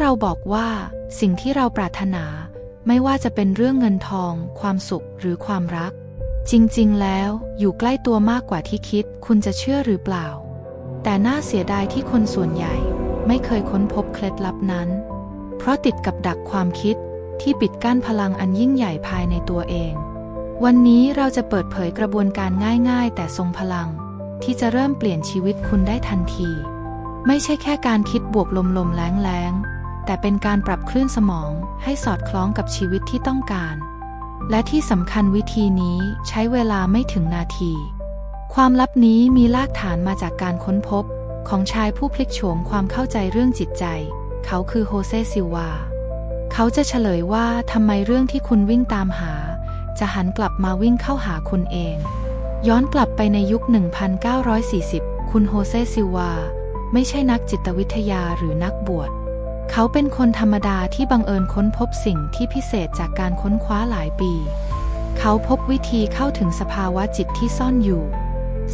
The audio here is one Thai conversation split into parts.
เราบอกว่าสิ่งที่เราปรารถนาไม่ว่าจะเป็นเรื่องเงินทอง ความสุขหรือความรัก จริงๆ แล้วอยู่ใกล้ตัวมากกว่าที่คิดคุณจะเชื่อหรือเปล่า แต่น่าเสียดายที่คนส่วนใหญ่ไม่เคยค้นพบเคล็ดลับนั้น เพราะติดกับดักความคิดที่ปิดกั้นพลังอันยิ่งใหญ่ภายในตัวเอง วันนี้เราจะเปิดเผยกระบวนการง่ายๆ แต่ทรงพลัง ที่จะเริ่มเปลี่ยนชีวิตคุณได้ทันที ไม่ใช่แค่การคิดบวกลมๆแรงๆ แต่เป็นการปรับคลื่นสมองให้สอดคล้องกับชีวิตที่ต้องการ และที่สำคัญวิธีนี้ใช้เวลาไม่ถึงนาที ความลับนี้มีรากฐานมาจากการค้นพบ ของชายผู้พลิกโฉมความเข้าใจเรื่องจิตใจ เขาคือโฮเซซิลวา เขาจะเฉลยว่าทำไมเรื่องที่คุณวิ่งตามหา จะหันกลับมาวิ่งเข้าหาคุณเอง ย้อนกลับไปในยุค 1940 คุณโฮเซซิลวา ไม่ใช่นักจิตวิทยาหรือนักบวช เขาเป็นคนธรรมดาที่บังเอิญค้นพบสิ่งที่พิเศษจากการค้นคว้าหลายปี เขาพบวิธีเข้าถึงสภาวะจิตที่ซ่อนอยู่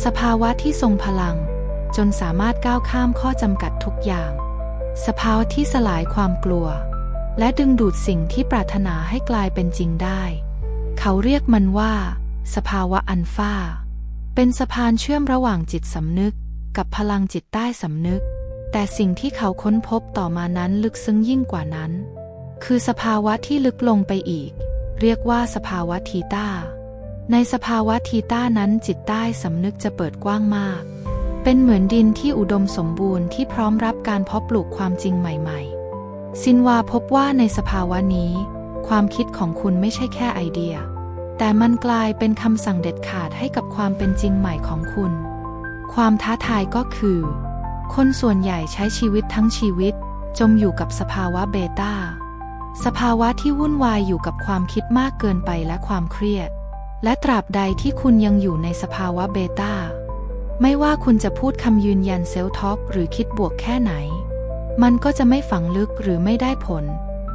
สภาวะที่ทรงพลัง จนสามารถก้าวข้ามข้อจำกัดทุกอย่าง สภาวะที่สลายความกลัว และดึงดูดสิ่งที่ปรารถนาให้กลายเป็นจริงได้ เขาเรียกมันว่า สภาวะอันฟาเป็นสะพานเชื่อมระหว่างจิตสำนึก กับพลังจิตใต้สำนึก แต่สิ่งที่เขาค้นพบต่อมานั้นลึกซึ้งยิ่งกว่านั้น คือสภาวะที่ลึกลงไปอีก เรียกว่าสภาวะทีต้าในสภาวะทีต้านั้นจิตใต้สำนึกจะเปิดกว้างมาก เป็นเหมือนดินที่อุดมสมบูรณ์ที่พร้อมรับการเพาะปลูกความจริงใหม่ ๆ ซินวาพบว่าในสภาวะนี้ ความคิดของคุณไม่ใช่แค่ไอเดีย แต่มันกลายเป็นคำสั่งเด็ดขาดให้กับความเป็นจริงใหม่ของคุณ ความท้าทายก็คือ คนส่วนใหญ่ใช้ชีวิตทั้งชีวิต จมอยู่กับสภาวะเบต้า สภาวะที่วุ่นวายอยู่กับความคิดมากเกินไปและความเครียด และตราบใดที่คุณยังอยู่ในสภาวะเบต้า ไม่ว่าคุณจะพูดคำยืนยันเซลท็อกหรือคิดบวกแค่ไหน มันก็จะไม่ฝังลึกหรือไม่ได้ผล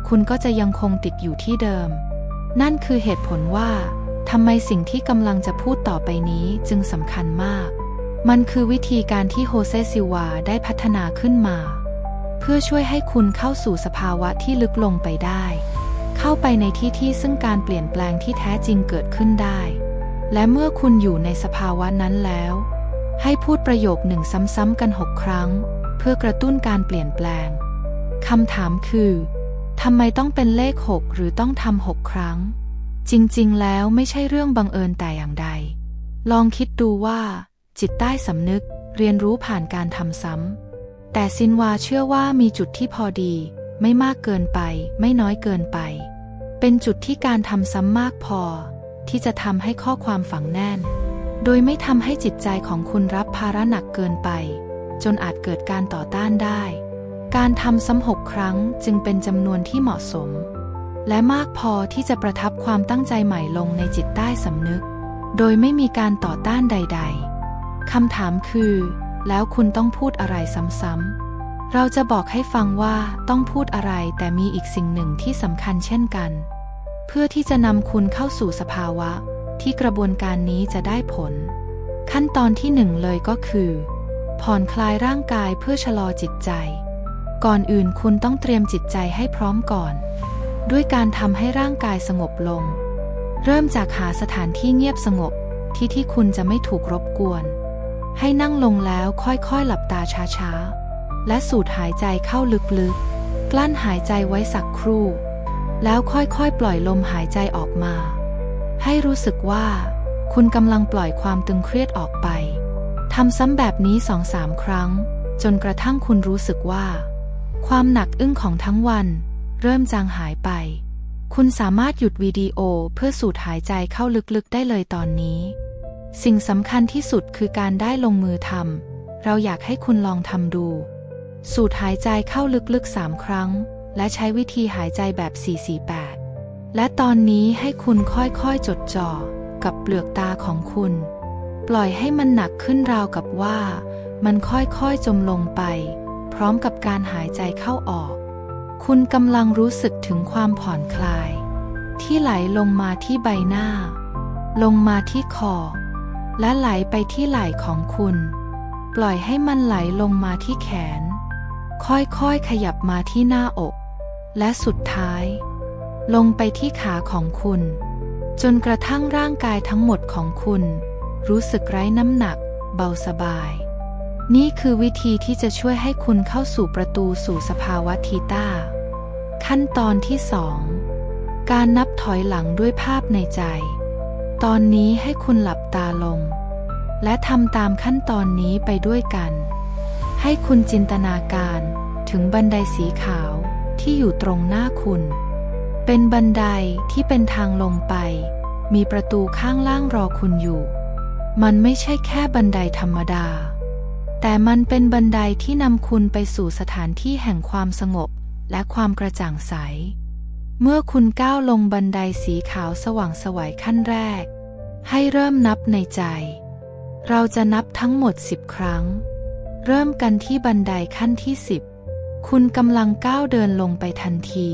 คุณก็จะยังคงติดอยู่ที่เดิม นั่นคือเหตุผลว่าทำไมสิ่งที่กำลังจะพูดต่อไปนี้จึงสำคัญมาก มันคือวิธีการที่โฮเซซิวาได้พัฒนาขึ้นมา เพื่อช่วยให้คุณเข้าสู่สภาวะที่ลึกลงไปได้ เข้าไปในที่ที่ซึ่งการเปลี่ยนแปลงที่แท้จริงเกิดขึ้นได้ และเมื่อคุณอยู่ในสภาวะนั้นแล้ว ให้พูดประโยคหนึ่งซ้ำๆกันหกครั้ง เพื่อกระตุ้นการเปลี่ยนแปลงคำถามคือทำไมต้องเป็นเลขหกหรือต้องทำหกครั้ง จริงๆ แล้วไม่ใช่เรื่องบังเอิญแต่อย่างใด ลองคิดดูว่า จิตใต้สำนึกเรียนรู้ผ่านการทำซ้ำ แต่ซินวาเชื่อว่ามีจุดที่พอดี ไม่มากเกินไป ไม่น้อยเกินไป เป็นจุดที่การทำซ้ำมากพอ ที่จะทำให้ข้อความฝังแน่น โดยไม่ทำให้จิตใจของคุณรับภาระหนักเกินไป จนอาจเกิดการต่อต้านได้ การทำซ้ำหกครั้งจึงเป็นจำนวนที่เหมาะสม และมากพอที่จะประทับความตั้งใจใหม่ลงในจิตใต้สำนึก โดยไม่มีการต่อต้านใด ๆ คำถามคือ แล้วคุณต้องพูดอะไรซ้ำๆ เราจะบอกให้ฟังว่าต้องพูดอะไรแต่มีอีกสิ่งหนึ่งที่สำคัญเช่นกัน เพื่อที่จะนำคุณเข้าสู่สภาวะ ที่กระบวนการนี้จะได้ผล ขั้นตอนที่หนึ่งเลยก็คือ ผ่อนคลายร่างกายเพื่อชะลอจิตใจ ก่อนอื่นคุณต้องเตรียมจิตใจให้พร้อมก่อน ด้วยการทำให้ร่างกายสงบลง เริ่มจากหาสถานที่เงียบสงบที่ที่คุณจะไม่ถูกรบกวน ให้นั่งลงแล้วค่อยๆหลับตาช้าๆ และสูดหายใจเข้าลึกๆ กลั้นหายใจไว้สักครู่ แล้วค่อยๆ ปล่อยลมหายใจออกมา ให้รู้สึกว่า คุณกำลังปล่อยความตึงเครียดออกไป ทำซ้ำแบบนี้สองสามครั้ง จนกระทั่งคุณรู้สึกว่า ความหนักอึ้งของทั้งวัน เริ่มจางหายไป คุณสามารถหยุดวิดีโอเพื่อสูดหายใจเข้าลึกๆ ได้เลยตอนนี้ สิ่งสำคัญที่สุดคือการได้ลงมือทำ เราอยากให้คุณลองทำดู สูดหายใจเข้าลึกๆสามครั้ง และใช้วิธีหายใจแบบ 448 และตอนนี้ให้คุณค่อยๆจดจ่อ กับเปลือกตาของคุณ ปล่อยให้มันหนักขึ้นราวกับว่า มันค่อยๆจมลงไป พร้อมกับการหายใจเข้าออก คุณกำลังรู้สึกถึงความผ่อนคลาย ที่ไหลลงมาที่ใบหน้า ลงมาที่คอ และไหลไปที่ไหล่ของคุณ ปล่อยให้มันไหลลงมาที่แขน ค่อยๆขยับมาที่หน้าอก และสุดท้าย ลงไปที่ขาของคุณ จนกระทั่งร่างกายทั้งหมดของคุณ รู้สึกไร้น้ำหนัก เบาสบาย นี่คือวิธีที่จะช่วยให้คุณเข้าสู่ประตูสู่สภาวะทีตาขั้นตอนที่สองการนับถอยหลังด้วยภาพในใจ ตอนนี้ให้คุณหลับ ตาลง และทำตามขั้นตอนนี้ไปด้วยกัน ให้คุณจินตนาการถึงบันไดสีขาวที่อยู่ตรงหน้าคุณ เป็นบันไดที่เป็นทางลงไป มีประตูข้างล่างรอคุณอยู่ มันไม่ใช่แค่บันไดธรรมดา แต่มันเป็นบันไดที่นำคุณไปสู่สถานที่แห่งความสงบและความกระจ่างใส เมื่อคุณก้าวลงบันไดสีขาวสว่างสวัยขั้นแรก ให้เริ่มนับในใจ เราจะนับทั้งหมดสิบครั้ง เริ่มกันที่บันไดขั้นที่สิบคุณกำลังก้าวเดินลงไปทันที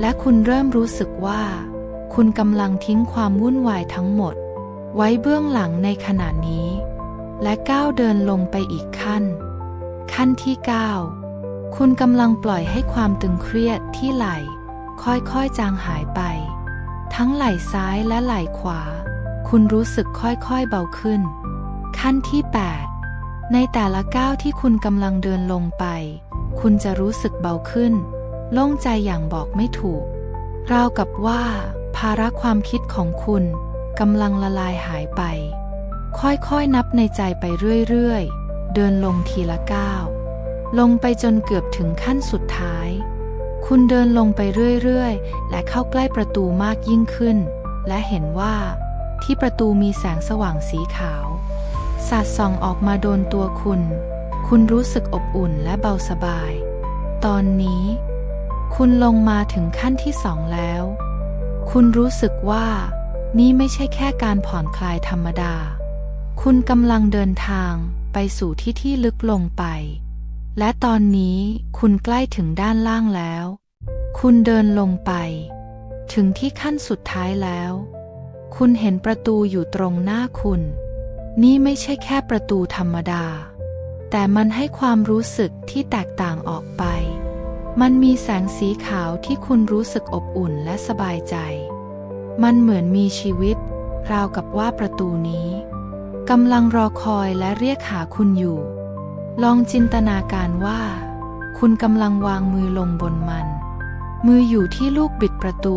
และคุณเริ่มรู้สึกว่า คุณกำลังทิ้งความวุ่นวายทั้งหมด ไว้เบื้องหลังในขณะนี้ และก้าวเดินลงไปอีกขั้น ขั้นที่เก้าคุณกำลังปล่อยให้ความตึงเครียดที่ไหล่ค่อยๆจางหายไป ทั้งไหล่ซ้ายและไหล่ขวา คุณรู้สึกค่อยๆเบาขึ้น ขั้นที่ 8 ในแต่ละก้าวที่คุณกำลังเดินลงไป คุณจะรู้สึกเบาขึ้น โล่งใจอย่างบอกไม่ถูก ราวกับว่า ภาระความคิดของคุณกำลังละลายหายไป ค่อยๆนับในใจไปเรื่อยๆ เดินลงทีละก้าวลงไปจนเกือบถึงขั้นสุดท้าย คุณเดินลงไปเรื่อยๆ และเข้าใกล้ประตูมากยิ่งขึ้น และเห็นว่า ที่ประตูมีแสงสว่างสีขาว สาดส่องออกมาโดนตัวคุณ คุณรู้สึกอบอุ่นและเบาสบาย ตอนนี้ คุณลงมาถึงขั้นที่สองแล้ว คุณรู้สึกว่า นี่ไม่ใช่แค่การผ่อนคลายธรรมดา คุณกำลังเดินทางไปสู่ที่ที่ลึกลงไป และตอนนี้คุณใกล้ถึงด้านล่างแล้ว คุณเดินลงไป ถึงที่ขั้นสุดท้ายแล้ว คุณเห็นประตูอยู่ตรงหน้าคุณ นี่ไม่ใช่แค่ประตูธรรมดา แต่มันให้ความรู้สึกที่แตกต่างออกไป มันมีแสงสีขาวที่คุณรู้สึกอบอุ่นและสบายใจ มันเหมือนมีชีวิต ราวกับว่าประตูนี้กำลังรอคอยและเรียกหาคุณอยู่ ลองจินตนาการว่า คุณกำลังวางมือลงบนมัน มืออยู่ที่ลูกบิดประตู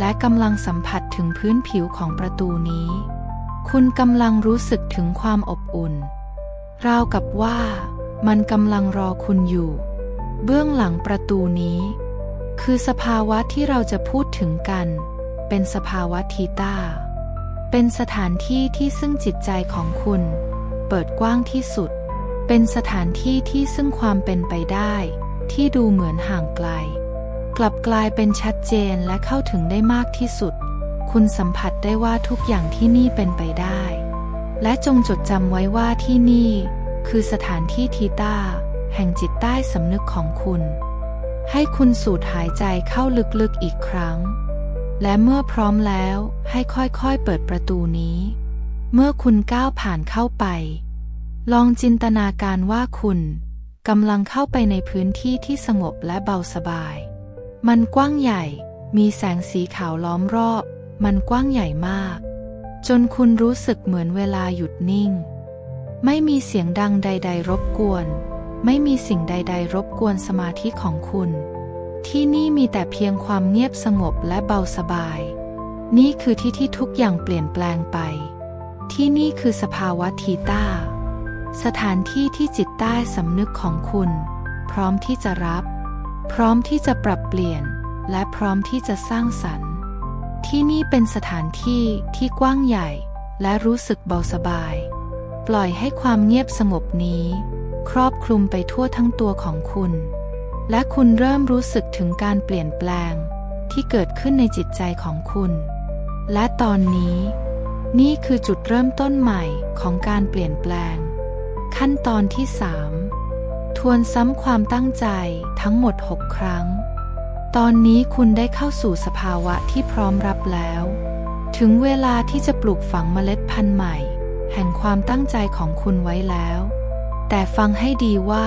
และกำลังสัมผัสถึงพื้นผิวของประตูนี้ คุณกำลังรู้สึกถึงความอบอุ่น ราวกับว่ามันกำลังรอคุณอยู่ เบื้องหลังประตูนี้ คือสภาวะที่เราจะพูดถึงกัน เป็นสภาวะทีตาเป็นสถานที่ที่ซึ่งจิตใจของคุณ เปิดกว้างที่สุด เป็นสถานที่ที่ซึ่งความเป็นไปได้ ที่ดูเหมือนห่างไกล กลับกลายเป็นชัดเจนและเข้าถึงได้มากที่สุด คุณสัมผัสได้ว่าทุกอย่างที่นี่เป็นไปได้ และจงจดจำไว้ว่าที่นี่ คือสถานที่ทีตาแห่งจิตใต้สำนึกของคุณ ให้คุณสูดหายใจเข้าลึกๆอีกครั้ง และเมื่อพร้อมแล้วให้ค่อยๆเปิดประตูนี้ เมื่อคุณก้าวผ่านเข้าไป ลองจินตนาการว่าคุณกำลังเข้าไปในพื้นที่ที่สงบและเบาสบาย มันกว้างใหญ่ มีแสงสีขาวล้อมรอบ มันกว้างใหญ่มาก จนคุณรู้สึกเหมือนเวลาหยุดนิ่ง ไม่มีเสียงดังใด ๆ รบกวน ไม่มีสิ่งใด ๆ รบกวนสมาธิของคุณ ที่นี่มีแต่เพียงความเงียบสงบและเบาสบาย นี่คือที่ที่ทุกอย่างเปลี่ยนแปลงไป ที่นี่คือสภาวะทีต้า สถานที่ที่จิตใต้สำนึกของคุณ พร้อมที่จะรับ พร้อมที่จะปรับเปลี่ยนและพร้อมที่จะสร้างสรรค์ ที่นี่เป็นสถานที่ที่กว้างใหญ่ และรู้สึกเบาสบาย ปล่อยให้ความเงียบสงบนี้ ครอบคลุมไปทั่วทั้งตัวของคุณ และคุณเริ่มรู้สึกถึงการเปลี่ยนแปลง ที่เกิดขึ้นในจิตใจของคุณ และตอนนี้ นี่คือจุดเริ่มต้นใหม่ของการเปลี่ยนแปลง ขั้นตอนที่สาม ทวนซ้ำความตั้งใจทั้งหมดหกครั้ง ตอนนี้คุณได้เข้าสู่สภาวะที่พร้อมรับแล้ว ถึงเวลาที่จะปลูกฝังเมล็ดพันธุ์ใหม่ แห่งความตั้งใจของคุณไว้แล้ว แต่ฟังให้ดีว่า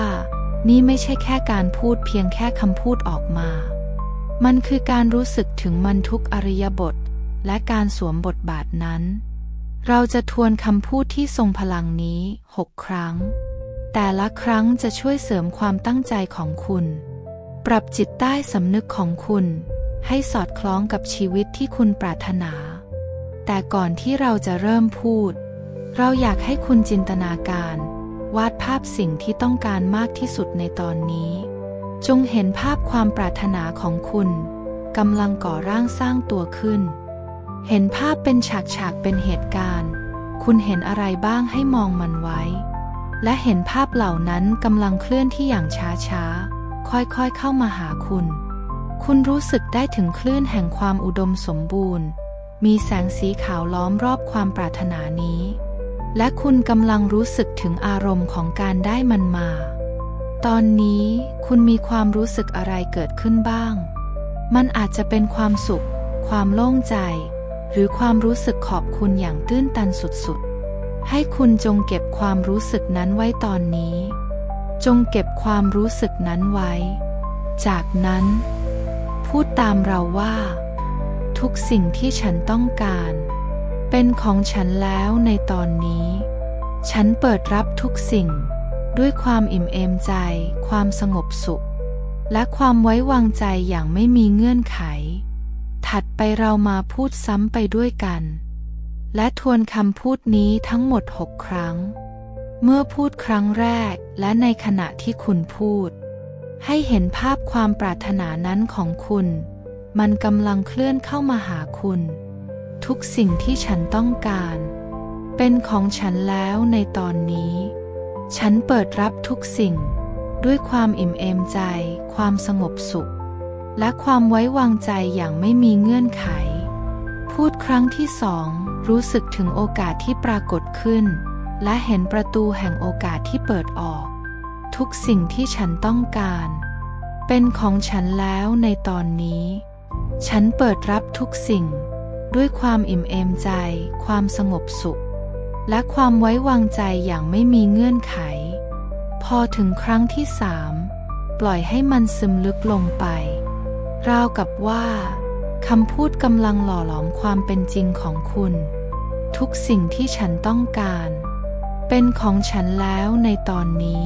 นี่ไม่ใช่แค่การพูดเพียงแค่คำพูดออกมา มันคือการรู้สึกถึงมันทุกอริยบท และการสวมบทบาทนั้น เราจะทวนคำพูดที่ทรงพลังนี้หกครั้ง แต่ละครั้งจะช่วยเสริมความตั้งใจของคุณ ปรับจิตใต้สำนึกของคุณ ให้สอดคล้องกับชีวิตที่คุณปรารถนา แต่ก่อนที่เราจะเริ่มพูด เราอยากให้คุณจินตนาการ วาดภาพสิ่งที่ต้องการมากที่สุดในตอนนี้ จงเห็นภาพความปรารถนาของคุณกำลังก่อร่างสร้างตัวขึ้น เห็นภาพเป็นฉากฉากๆเป็นเหตุการณ์ คุณเห็นอะไรบ้างให้มองมันไว้ และเห็นภาพเหล่านั้นกำลังเคลื่อนที่อย่างช้าๆ ค่อยๆเข้ามาหาคุณ คุณรู้สึกได้ถึงคลื่นแห่งความอุดมสมบูรณ์ มีแสงสีขาวล้อมรอบความปรารถนานี้ และคุณกำลังรู้สึกถึงอารมณ์ของการได้มันมา ตอนนี้คุณมีความรู้สึกอะไรเกิดขึ้นบ้าง มันอาจจะเป็นความสุข ความโล่งใจ หรือความรู้สึกขอบคุณอย่างตื้นตันสุดๆ ให้คุณจงเก็บความรู้สึกนั้นไว้ตอนนี้ จงเก็บความรู้สึกนั้นไว้ จากนั้น พูดตามเราว่า ทุกสิ่งที่ฉันต้องการ เป็นของฉันแล้วในตอนนี้ ฉันเปิดรับทุกสิ่ง ด้วยความอิ่มเอมใจ ความสงบสุข และความไว้วางใจอย่างไม่มีเงื่อนไข ถัดไปเรามาพูดซ้ำไปด้วยกัน และทวนคำพูดนี้ทั้งหมดหกครั้ง เมื่อพูดครั้งแรกและในขณะที่คุณพูด ให้เห็นภาพความปรารถนานั้นของคุณ มันกำลังเคลื่อนเข้ามาหาคุณ ทุกสิ่งที่ฉันต้องการ เป็นของฉันแล้วในตอนนี้ ฉันเปิดรับทุกสิ่ง ด้วยความอิ่มเอมใจ ความสงบสุข และความไว้วางใจอย่างไม่มีเงื่อนไข พูดครั้งที่สอง รู้สึกถึงโอกาสที่ปรากฏขึ้น และเห็นประตูแห่งโอกาสที่เปิดออก ทุกสิ่งที่ฉันต้องการ เป็นของฉันแล้วในตอนนี้ ฉันเปิดรับทุกสิ่ง ด้วยความอิ่มเอมใจ ความสงบสุข และความไว้วางใจอย่างไม่มีเงื่อนไข พอถึงครั้งที่สามปล่อยให้มันซึมลึกลงไป ราวกับว่า คำพูดกำลังหล่อหลอมความเป็นจริงของคุณ ทุกสิ่งที่ฉันต้องการ เป็นของฉันแล้วในตอนนี้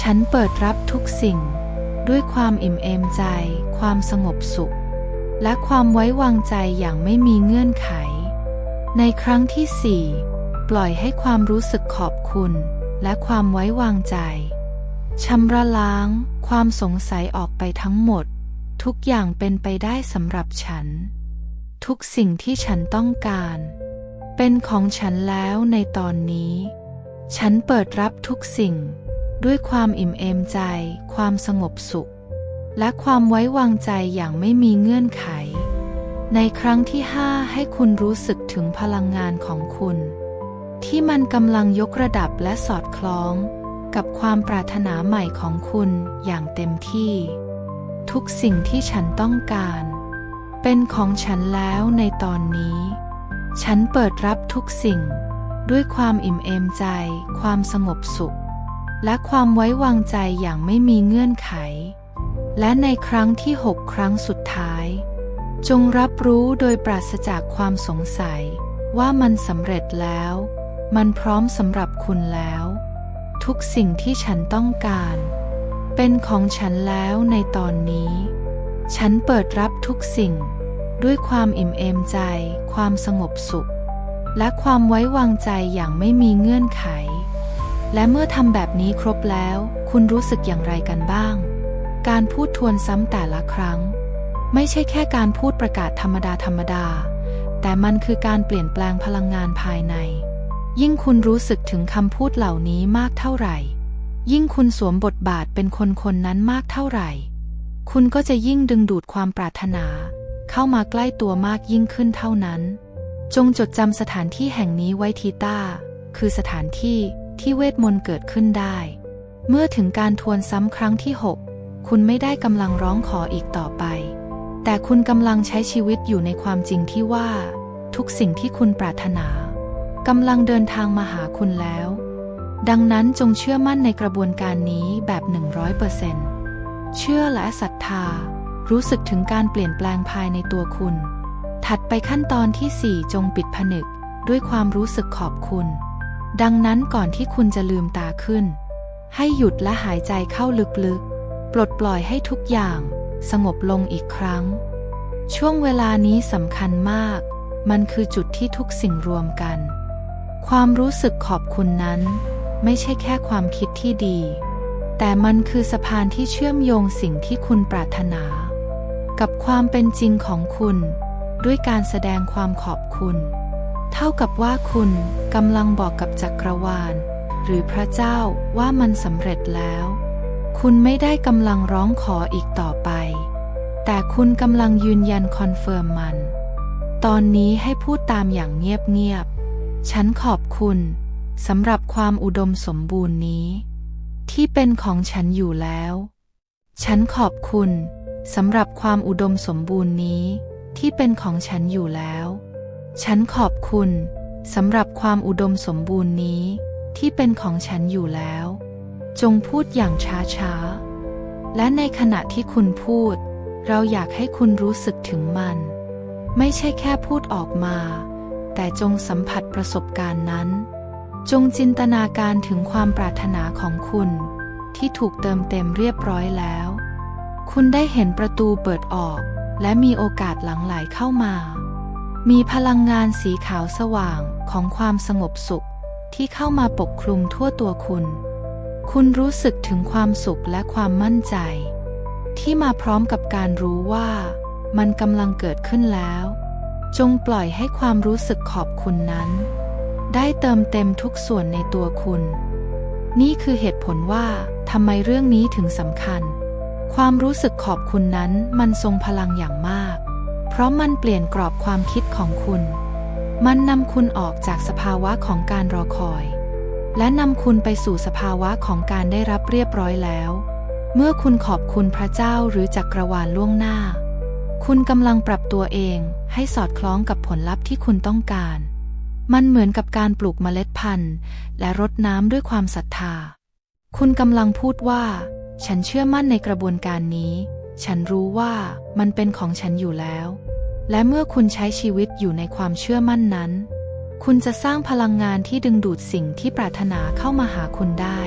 ฉันเปิดรับทุกสิ่ง ด้วยความอิ่มเอมใจ ความสงบสุข และความไว้วางใจอย่างไม่มีเงื่อนไข ในครั้งที่สี่ปล่อยให้ความรู้สึกขอบคุณ และความไว้วางใจชำระล้าง ความสงสัยออกไปทั้งหมด ทุกอย่างเป็นไปได้สำหรับฉัน ทุกสิ่งที่ฉันต้องการ เป็นของฉันแล้วในตอนนี้ ฉันเปิดรับทุกสิ่ง ด้วยความอิ่มเอมใจ ความสงบสุข และความไว้วางใจอย่างไม่มีเงื่อนไข ในครั้งที่ห้าให้คุณรู้สึกถึงพลังงานของคุณ ที่มันกำลังยกระดับและสอดคล้อง กับความปรารถนาใหม่ของคุณอย่างเต็มที่ ทุกสิ่งที่ฉันต้องการ เป็นของฉันแล้วในตอนนี้ ฉันเปิดรับทุกสิ่ง ด้วยความอิ่มเอมใจ ความสงบสุข และความไว้วางใจอย่างไม่มีเงื่อนไข และในครั้งที่หกครั้งสุดท้าย จงรับรู้โดยปราศจากความสงสัย ว่ามันสำเร็จแล้ว มันพร้อมสำหรับคุณแล้ว ทุกสิ่งที่ฉันต้องการ เป็นของฉันแล้วในตอนนี้ ฉันเปิดรับทุกสิ่ง ด้วยความอิ่มเอมใจ ความสงบสุข และความไว้วางใจอย่างไม่มีเงื่อนไข และเมื่อทำแบบนี้ครบแล้ว คุณรู้สึกอย่างไรกันบ้าง การพูดทวนซ้ำแต่ละครั้ง ไม่ใช่แค่การพูดประกาศธรรมดาธรรมดา แต่มันคือการเปลี่ยนแปลงพลังงานภายใน ยิ่งคุณรู้สึกถึงคำพูดเหล่านี้มากเท่าไหร่ ยิ่งคุณสวมบทบาทเป็นคนคนนั้นมากเท่าไหร่ คุณก็จะยิ่งดึงดูดความปรารถนา เข้ามาใกล้ตัวมากยิ่งขึ้นเท่านั้น จงจดจำสถานที่แห่งนี้ไว้ทีต้า คือสถานที่ที่เวทมนต์เกิดขึ้นได้ เมื่อถึงการทวนซ้ำครั้งที่ 6 คุณไม่ได้กำลังร้องขออีกต่อไป แต่คุณกำลังใช้ชีวิตอยู่ในความจริงที่ว่า ทุกสิ่งที่คุณปรารถนากำลังเดินทางมาหาคุณแล้ว ดังนั้นจงเชื่อมั่นในกระบวนการนี้แบบ 100%เชื่อและศรัทธา รู้สึกถึงการเปลี่ยนแปลงภายในตัวคุณ ถัดไปขั้นตอนที่ 4 จงปิดผนึก ด้วยความรู้สึกขอบคุณ ดังนั้นก่อนที่คุณจะลืมตาขึ้น ให้หยุดและหายใจเข้าลึกๆ ปลดปล่อยให้ทุกอย่าง สงบลงอีกครั้ง ช่วงเวลานี้สำคัญมาก มันคือจุดที่ทุกสิ่งรวมกัน ความรู้สึกขอบคุณนั้น ไม่ใช่แค่ความคิดที่ดี แต่มันคือสะพานที่เชื่อมโยงสิ่งที่คุณปรารถนา กับความเป็นจริงของคุณ ด้วยการแสดงความขอบคุณ เท่ากับว่าคุณกำลังบอกกับจักรวาล หรือพระเจ้าว่ามันสำเร็จแล้ว คุณไม่ได้กำลังร้องขออีกต่อไป แต่คุณกำลังยืนยันคอนเฟิร์มมัน ตอนนี้ให้พูดตามอย่างเงียบๆฉันขอบคุณ สำหรับความอุดมสมบูรณ์นี้ ที่เป็นของฉันอยู่แล้ว ฉันขอบคุณสำหรับความอุดมสมบูรณ์นี้ ที่เป็นของฉันอยู่แล้ว ฉันขอบคุณสำหรับความอุดมสมบูรณ์นี้ ที่เป็นของฉันอยู่แล้ว จงพูดอย่างช้าๆ และในขณะที่คุณพูด เราอยากให้คุณรู้สึกถึงมัน ไม่ใช่แค่พูดออกมา แต่จงสัมผัสประสบการณ์นั้น จงจินตนาการถึงความปรารถนาของคุณ ที่ถูกเติมเต็มเรียบร้อยแล้ว คุณได้เห็นประตูเปิดออก และมีโอกาสหลั่งไหลเข้ามา มีพลังงานสีขาวสว่างของความสงบสุขที่เข้ามาปกคลุมทั่วตัวคุณ คุณรู้สึกถึงความสุขและความมั่นใจ ที่มาพร้อมกับการรู้ว่ามันกำลังเกิดขึ้นแล้ว จงปล่อยให้ความรู้สึกขอบคุณนั้น ได้เติมเต็มทุกส่วนในตัวคุณ นี่คือเหตุผลว่าทำไมเรื่องนี้ถึงสำคัญ ความรู้สึกขอบคุณนั้นมันทรงพลังอย่างมาก เพราะมันเปลี่ยนกรอบความคิดของคุณ มันนำคุณออกจากสภาวะของการรอคอย และนำคุณไปสู่สภาวะของการได้รับเรียบร้อยแล้ว เมื่อคุณขอบคุณพระเจ้าหรือจักรวาลล่วงหน้า คุณกำลังปรับตัวเองให้สอดคล้องกับผลลัพธ์ที่คุณต้องการ มันเหมือนกับการปลูกเมล็ดพันธุ์ และรดน้ำด้วยความศรัทธา คุณกำลังพูดว่า ฉันเชื่อมั่นในกระบวนการนี้ ฉันรู้ว่ามันเป็นของฉันอยู่แล้ว และเมื่อคุณใช้ชีวิตอยู่ในความเชื่อมั่นนั้น คุณจะสร้างพลังงานที่ดึงดูดสิ่งที่ปรารถนาเข้ามาหาคุณได้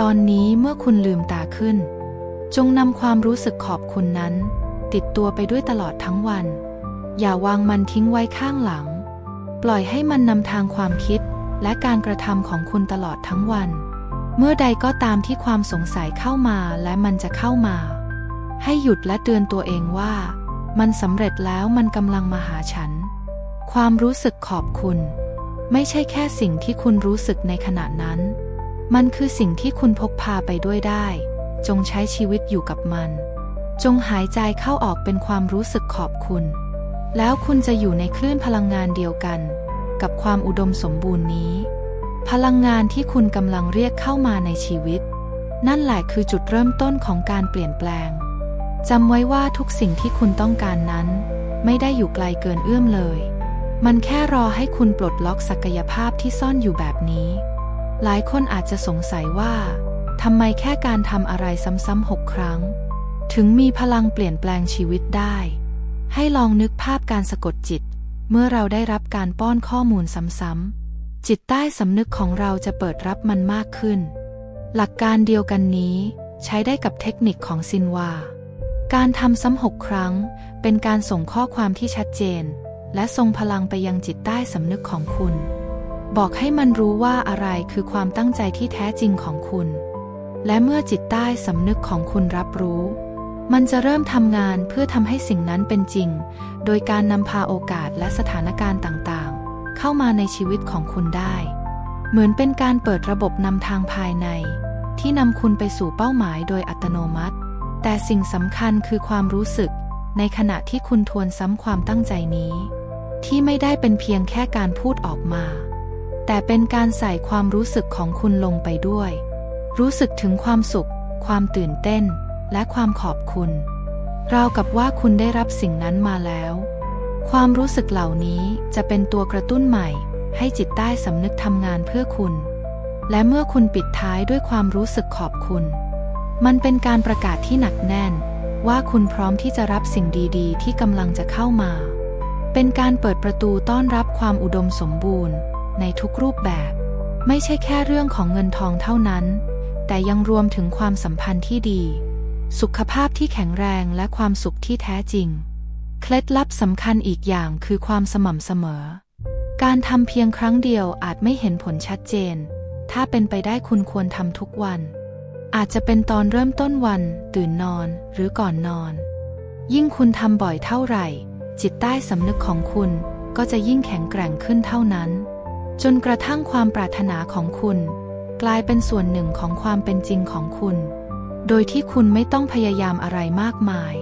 ตอนนี้เมื่อคุณลืมตาขึ้น จงนำความรู้สึกขอบคุณนั้น ติดตัวไปด้วยตลอดทั้งวัน อย่าวางมันทิ้งไว้ข้างหลัง ปล่อยให้มันนำทางความคิดและการกระทำของคุณตลอดทั้งวัน เมื่อใดก็ตามที่ความสงสัยเข้ามาและมันจะเข้ามา ให้หยุดและเตือนตัวเองว่า มันสำเร็จแล้วมันกำลังมาหาฉัน ความรู้สึกขอบคุณ ไม่ใช่แค่สิ่งที่คุณรู้สึกในขณะนั้น มันคือสิ่งที่คุณพกพาไปด้วยได้ จงใช้ชีวิตอยู่กับมัน จงหายใจเข้าออกเป็นความรู้สึกขอบคุณ แล้วคุณจะอยู่ในคลื่นพลังงานเดียวกัน กับความอุดมสมบูรณ์นี้ พลังงานที่คุณกำลังเรียกเข้ามาในชีวิต นั่นแหละคือจุดเริ่มต้นของการเปลี่ยนแปลงจำไว้ว่าทุกสิ่งที่คุณต้องการนั้น ไม่ได้อยู่ไกลเกินเอื้อมเลย มันแค่รอให้คุณปลดล็อกศักยภาพที่ซ่อนอยู่แบบนี้ หลายคนอาจจะสงสัยว่าทำไมแค่การทำอะไรซ้ำๆหกครั้ง ถึงมีพลังเปลี่ยนแปลงชีวิตได้ ให้ลองนึกภาพการสะกดจิต เมื่อเราได้รับการป้อนข้อมูลซ้ำๆจิตใต้สำนึกของเราจะเปิดรับมันมากขึ้น หลักการเดียวกันนี้ใช้ได้กับเทคนิคของซินวา การทำซ้ำหกครั้ง เป็นการส่งข้อความที่ชัดเจน และทรงพลังไปยังจิตใต้สำนึกของคุณ บอกให้มันรู้ว่าอะไรคือความตั้งใจที่แท้จริงของคุณ และเมื่อจิตใต้สำนึกของคุณรับรู้ มันจะเริ่มทำงานเพื่อทำให้สิ่งนั้นเป็นจริง โดยการนำพาโอกาสและสถานการณ์ต่างๆ เข้ามาในชีวิตของคุณได้ เหมือนเป็นการเปิดระบบนำทางภายใน ที่นำคุณไปสู่เป้าหมายโดยอัตโนมัติ แต่สิ่งสำคัญคือความรู้สึก ในขณะที่คุณทวนซ้ำความตั้งใจนี้ ที่ไม่ได้เป็นเพียงแค่การพูดออกมา แต่เป็นการใส่ความรู้สึกของคุณลงไปด้วย รู้สึกถึงความสุข ความตื่นเต้น และความขอบคุณ ราวกับว่าคุณได้รับสิ่งนั้นมาแล้ว ความรู้สึกเหล่านี้จะเป็นตัวกระตุ้นใหม่ ให้จิตใต้สำนึกทำงานเพื่อคุณ และเมื่อคุณปิดท้ายด้วยความรู้สึกขอบคุณ มันเป็นการประกาศที่หนักแน่น ว่าคุณพร้อมที่จะรับสิ่งดีๆ ที่กำลังจะเข้ามา เป็นการเปิดประตูต้อนรับความอุดมสมบูรณ์ ในทุกรูปแบบ ไม่ใช่แค่เรื่องของเงินทองเท่านั้น แต่ยังรวมถึงความสัมพันธ์ที่ดี สุขภาพที่แข็งแรงและความสุขที่แท้จริง เคล็ดลับสำคัญอีกอย่างคือความสม่ำเสมอ การทำเพียงครั้งเดียวอาจไม่เห็นผลชัดเจน ถ้าเป็นไปได้คุณควรทำทุกวัน อาจจะเป็นตอนเริ่มต้นวัน ตื่นนอนหรือก่อนนอน ยิ่งคุณทำบ่อยเท่าไหร่ จิตใต้สำนึกของคุณก็จะยิ่งแข็งแกร่งขึ้นเท่านั้น จนกระทั่งความปรารถนาของคุณ กลายเป็นส่วนหนึ่งของความเป็นจริงของคุณ โดยที่คุณไม่ต้องพยายามอะไรมากมาย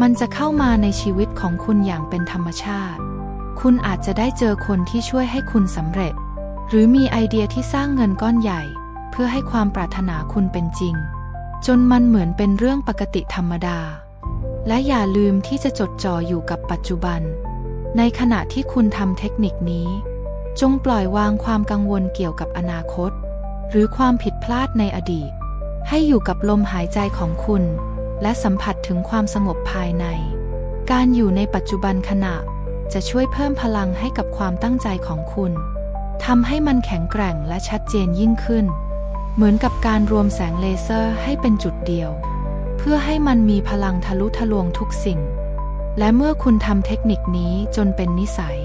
มันจะเข้ามาในชีวิตของคุณอย่างเป็นธรรมชาติ คุณอาจจะได้เจอคนที่ช่วยให้คุณสำเร็จ หรือมีไอเดียที่สร้างเงินก้อนใหญ่ เพื่อให้ความปรารถนาคุณเป็นจริง จนมันเหมือนเป็นเรื่องปกติธรรมดา และอย่าลืมที่จะจดจ่ออยู่กับปัจจุบัน ในขณะที่คุณทำเทคนิคนี้ จงปล่อยวางความกังวลเกี่ยวกับอนาคต หรือความผิดพลาดในอดีต ให้อยู่กับลมหายใจของคุณ และสัมผัสถึงความสงบภายใน การอยู่ในปัจจุบันขณะจะช่วยเพิ่มพลังให้กับความตั้งใจของคุณทำให้มันแข็งแกร่งและชัดเจนยิ่งขึ้น เหมือนกับการรวมแสงเลเซอร์ให้เป็นจุดเดียว เพื่อให้มันมีพลังทะลุทะลวงทุกสิ่ง และเมื่อคุณทำเทคนิคนี้จนเป็นนิสัย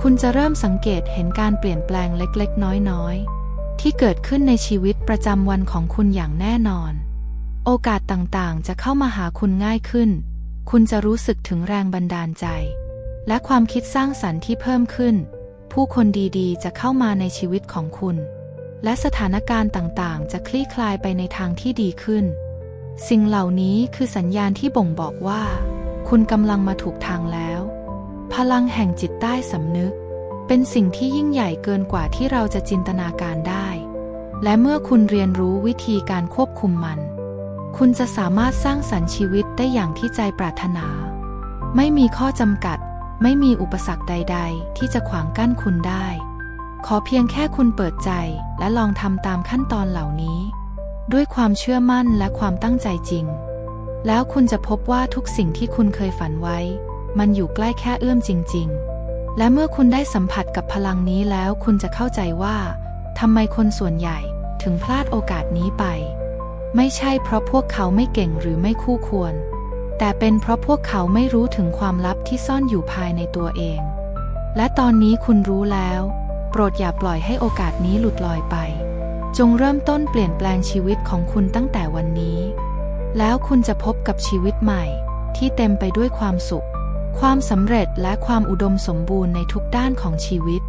คุณจะเริ่มสังเกตเห็นการเปลี่ยนแปลงเล็กๆ น้อยๆ ที่เกิดขึ้นในชีวิตประจำวันของคุณอย่างแน่นอน โอกาสต่างๆ จะเข้ามาหาคุณง่ายขึ้น คุณจะรู้สึกถึงแรงบันดาลใจ และความคิดสร้างสรรค์ที่เพิ่มขึ้น ผู้คนดีๆ จะเข้ามาในชีวิตของคุณ และสถานการณ์ต่างๆ จะคลี่คลายไปในทางที่ดีขึ้น สิ่งเหล่านี้คือสัญญาณที่บ่งบอกว่า คุณกำลังมาถูกทางแล้ว พลังแห่งจิตใต้สำนึก เป็นสิ่งที่ยิ่งใหญ่เกินกว่าที่เราจะจินตนาการได้ และเมื่อคุณเรียนรู้วิธีการควบคุมมัน คุณจะสามารถสร้างสรรค์ชีวิตได้อย่างที่ใจปรารถนา ไม่มีข้อจำกัด ไม่มีอุปสรรคใด ๆ ที่จะขวางกั้นคุณได้ ขอเพียงแค่คุณเปิดใจและลองทำตามขั้นตอนเหล่านี้ ด้วยความเชื่อมั่นและความตั้งใจจริง แล้วคุณจะพบว่าทุกสิ่งที่คุณเคยฝันไว้ มันอยู่ใกล้แค่เอื้อมจริง ๆ และเมื่อคุณได้สัมผัสกับพลังนี้แล้วคุณจะเข้าใจว่าทำไมคนส่วนใหญ่ถึงพลาดโอกาสนี้ไป ไม่ใช่เพราะพวกเขาไม่เก่งหรือไม่คู่ควร แต่เป็นเพราะพวกเขาไม่รู้ถึงความลับที่ซ่อนอยู่ภายในตัวเอง และตอนนี้คุณรู้แล้ว โปรดอย่าปล่อยให้โอกาสนี้หลุดลอยไป จงเริ่มต้นเปลี่ยนแปลงชีวิตของคุณตั้งแต่วันนี้ แล้วคุณจะพบกับชีวิตใหม่ ที่เต็มไปด้วยความสุข ความสำเร็จและความอุดมสมบูรณ์ในทุกด้านของชีวิต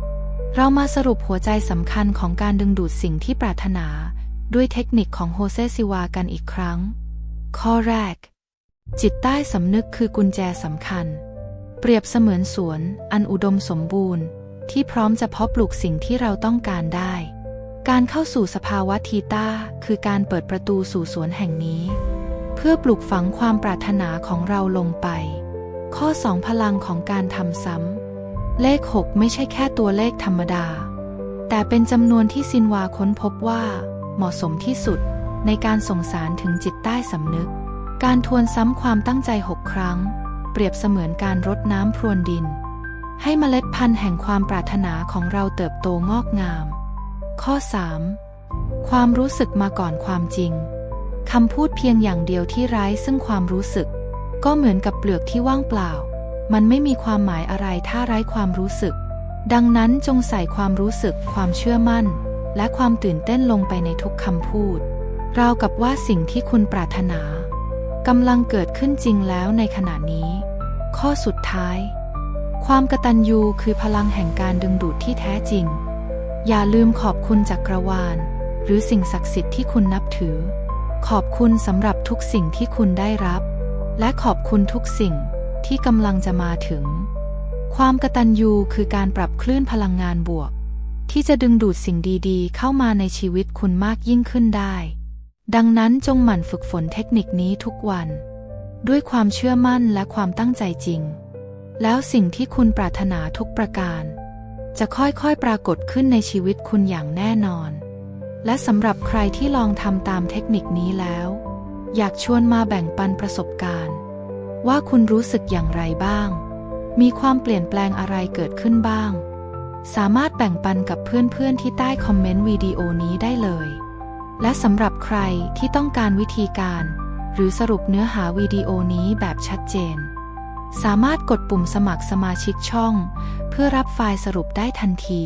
เรามาสรุปหัวใจสำคัญของการดึงดูดสิ่งที่ปรารถนา ด้วยเทคนิคของโฮเซซิวากันอีกครั้ง ข้อแรก จิตใต้สำนึกคือกุญแจสำคัญ เปรียบเสมือนสวน อันอุดมสมบูรณ์ ที่พร้อมจะเพาะปลูกสิ่งที่เราต้องการได้ การเข้าสู่สภาวะทีต้าคือการเปิดประตูสู่สวนแห่งนี้ เพื่อปลูกฝังความปรารถนาของเราลงไป ข้อ 2 พลังของการทำซ้ำ เลข 6 ไม่ใช่แค่ตัวเลขธรรมดา แต่เป็นจำนวนที่ซินวาค้นพบว่า เหมาะสมที่สุดในการส่งสารถึงจิตใต้สำนึก การทวนซ้ำความตั้งใจหกครั้ง เปรียบเสมือนการรดน้ำพรวนดิน ให้เมล็ดพันธุ์แห่งความปรารถนาของเราเติบโตงอกงาม ข้อ 3. ความรู้สึกมาก่อนความจริงคำพูดเพียงอย่างเดียวที่ไร้ซึ่งความรู้สึก ก็เหมือนกับเปลือกที่ว่างเปล่า มันไม่มีความหมายอะไรถ้าไร้ความรู้สึก ดังนั้นจงใส่ความรู้สึก ความเชื่อมั่น และความตื่นเต้นลงไปในทุกคำพูด ราวกับว่าสิ่งที่คุณปรารถนากำลังเกิดขึ้นจริงแล้วในขณะนี้ ข้อสุดท้าย ความกตัญญูคือพลังแห่งการดึงดูดที่แท้จริง อย่าลืมขอบคุณจักรวาล หรือสิ่งศักดิ์สิทธิ์ที่คุณนับถือ ขอบคุณสำหรับทุกสิ่งที่คุณได้รับ และขอบคุณทุกสิ่งที่กำลังจะมาถึง ความกระตัญญูคือการปรับคลื่นพลังงานบวก ที่จะดึงดูดสิ่งดีๆ เข้ามาในชีวิตคุณมากยิ่งขึ้นได้ ดังนั้นจงหมั่นฝึกฝนเทคนิคนี้ทุกวัน ด้วยความเชื่อมั่นและความตั้งใจจริง แล้วสิ่งที่คุณปรารถนาทุกประการ จะค่อยๆปรากฏขึ้นในชีวิตคุณอย่างแน่นอน และสำหรับใครที่ลองทำตามเทคนิคนี้แล้ว อยากชวนมาแบ่งปันประสบการณ์ ว่าคุณรู้สึกอย่างไรบ้าง มีความเปลี่ยนแปลงอะไรเกิดขึ้นบ้าง สามารถแบ่งปันกับเพื่อนๆที่ใต้คอมเมนต์วิดีโอนี้ได้เลย และสำหรับใครที่ต้องการวิธีการ หรือสรุปเนื้อหาวิดีโอนี้แบบชัดเจน สามารถกดปุ่มสมัครสมาชิกช่อง เพื่อรับไฟล์สรุปได้ทันที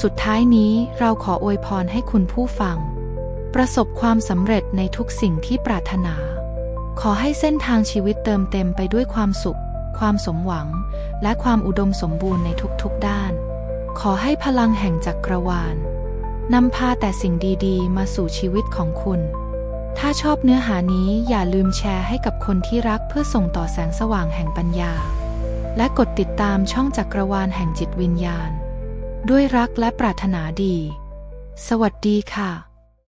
สุดท้ายนี้เราขออวยพรให้คุณผู้ฟัง ประสบความสำเร็จในทุกสิ่งที่ปรารถนา ขอให้เส้นทางชีวิตเติมเต็มไปด้วยความสุข ความสมหวัง และความอุดมสมบูรณ์ในทุกๆด้าน ขอให้พลังแห่งจักรวาลนำพาแต่สิ่งดีๆ มาสู่ชีวิตของคุณ ถ้าชอบเนื้อหานี้อย่าลืมแชร์ให้กับคนที่รักเพื่อส่งต่อแสงสว่างแห่งปัญญา และกดติดตามช่องจักรวาลแห่งจิตวิญญาณ ด้วยรักและปรารถนาดี สวัสดีค่ะ